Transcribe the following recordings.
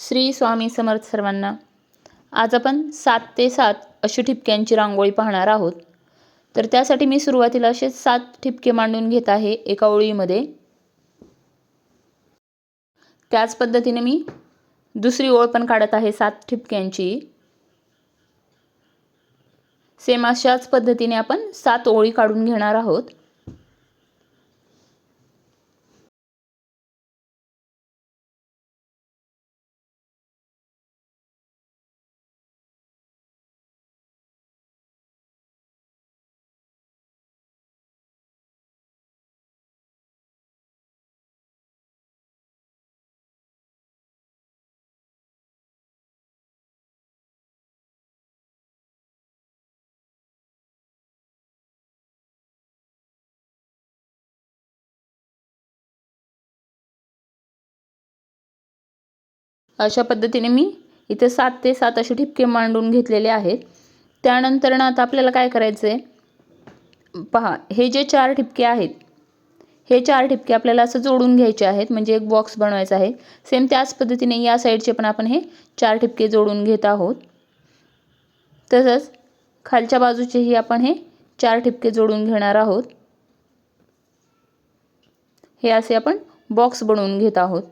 श्री स्वामी समर्थ सर्वांना. आज आपण सात ते सात अशी ठिपक्यांची रांगोळी पाहणार आहोत. तर त्यासाठी मी सुरुवातीला असे सात ठिपके मांडून घेत आहे एका ओळीमध्ये. त्याच पद्धतीने मी दुसरी ओळ पण काढत आहे सात ठिपक्यांची. सेम अशाच पद्धतीने आपण सात ओळी काढून घेणार आहोत. अशा पद्धतीने मी इथे सात ते सात असे ठिपके मांडून घेतलेले आहेत. त्यानंतर ना आता आपल्याला काय करायचं आहे पहा हे जे चार ठिपके आहेत हे चार ठिपके आपल्याला असं जोडून घ्यायचे आहेत म्हणजे एक बॉक्स बनवायचा आहे. सेम त्याच पद्धतीने या साईडचे पण आपण हे चार ठिपके जोडून घेत आहोत. तसंच खालच्या बाजूचेही आपण हे चार ठिपके जोडून घेणार आहोत. हे असे आपण बॉक्स बनवून घेत आहोत.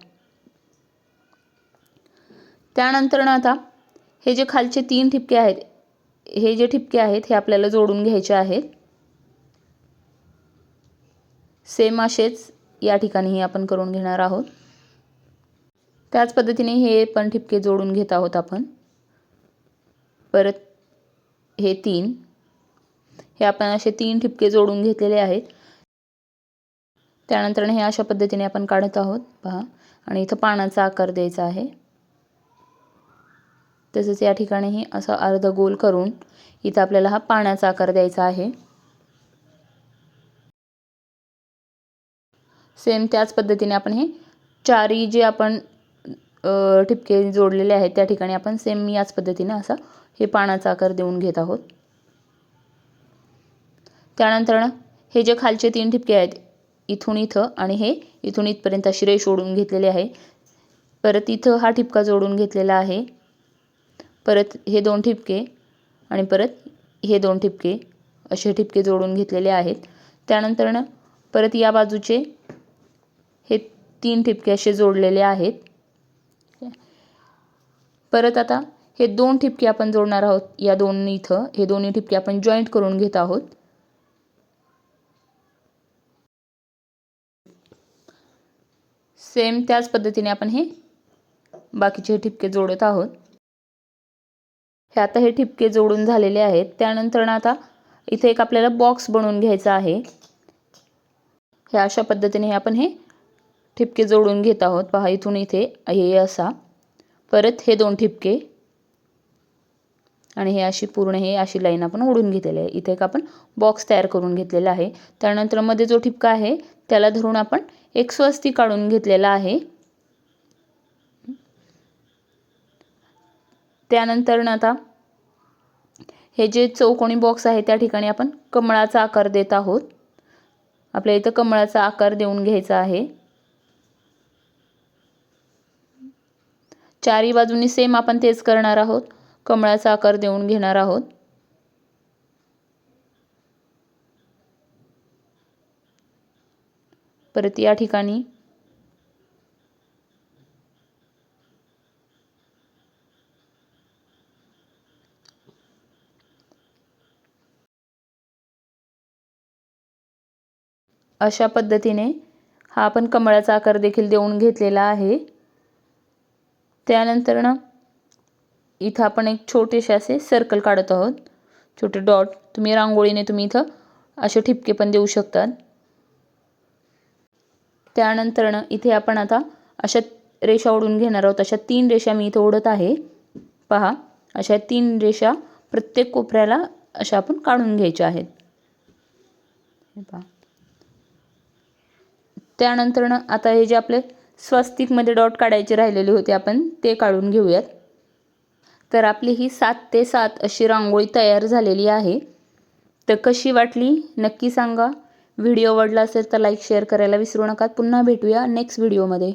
त्यानंतर ना आता हे जे खालचे तीन ठिपके आहेत हे जे ठिपके आहेत हे आपल्याला जोडून घ्यायचे आहेत. सेम असेच या ठिकाणीही आपण करून घेणार आहोत. त्याच पद्धतीने हे पण ठिपके जोडून घेत आहोत आपण. परत हे तीन हे आपण असे तीन ठिपके जोडून घेतलेले आहेत. त्यानंतर हे अशा पद्धतीने आपण काढत आहोत. पहा आणि इथं पानाचा आकार द्यायचा आहे. तसंच या ठिकाणीही असं अर्ध गोल करून इथं आपल्याला हा पाण्याचा आकार द्यायचा आहे. सेम त्याच पद्धतीने आपण हे चारी जे आपण ठिपके जोडलेले आहेत त्या ठिकाणी आपण सेम याच पद्धतीने असा हे पानाचा आकार देऊन घेत आहोत. त्यानंतर हे जे खालचे तीन ठिपके आहेत इथून इथं आणि हे इथून इथपर्यंत अशी रेष ओढून घेतलेले आहे. परत इथं हा ठिपका जोडून घेतलेला आहे. परत हे दोन ठिपके आणि परत हे दोन ठिपके असे ठिपके जोडून घेतलेले आहेत. त्यानंतर परत या बाजूचे हे तीन ठिपके असे जोडलेले आहेत. परत आता हे दोन ठिपके आपण जोडणार आहोत या दोन इथं. हे दोन्ही ठिपके आपण जॉईंट करून घेत आहोत. सेम त्याच पद्धतीने आपण हे बाकीचे ठिपके जोडत आहोत. हे आता हे ठिपके जोडून झालेले आहेत. त्यानंतर आता इथे एक आपल्याला बॉक्स बनवून घ्यायचा आहे. हे अशा पद्धतीने आपण हे ठिपके जोडून घेत आहोत. पहा इथून इथे हे असा परत हे दोन ठिपके. आणि हे अशी पूर्ण हे अशी लाईन आपण ओढून घेतलेली आहे. इथे एक आपण बॉक्स तयार करून घेतलेला आहे. त्यानंतरमध्ये जो ठिपका आहे त्याला धरून आपण एक स्वस्ती काढून घेतलेला आहे. त्यानंतर आता हे जे चौकोनी बॉक्स आहे त्या ठिकाणी आपण कमळाचा आकार देत आहोत. आपल्या इथं कमळाचा आकार देऊन घ्यायचा आहे. चारी बाजूनी सेम आपण तेच करणार आहोत. कमळाचा आकार देऊन घेणार आहोत. परत या ठिकाणी अशा पद्धतीने हा आपण कमळाचा आकार देखील देऊन घेतलेला आहे. त्यानंतर ना इथं आपण एक छोटेसे असे सर्कल काढत आहोत. छोटे डॉट तुम्ही रांगोळीने तुम्ही इथं असे ठिपके पण देऊ शकतात. त्यानंतर ना इथे आपण आता अशा रेषा ओढून घेणार आहोत. अशा तीन रेषा मी इथं ओढत आहे. पहा अशा तीन रेषा प्रत्येक कोपऱ्याला अशा आपण काढून घ्यायच्या आहेत. पहा. त्यानंतर आता हे जे आपले स्वस्तिकमध्ये डॉट काढायचे राहिलेले होते आपण ते काढून घेऊयात. तर आपली ही सात ते सात अशी रांगोळी तयार झालेली आहे. तर कशी वाटली? नक्की सांगा. व्हिडिओ आवडला असेल तर लाईक शेअर करायला विसरू नका. पुन्हा भेटूया नेक्स्ट व्हिडिओमध्ये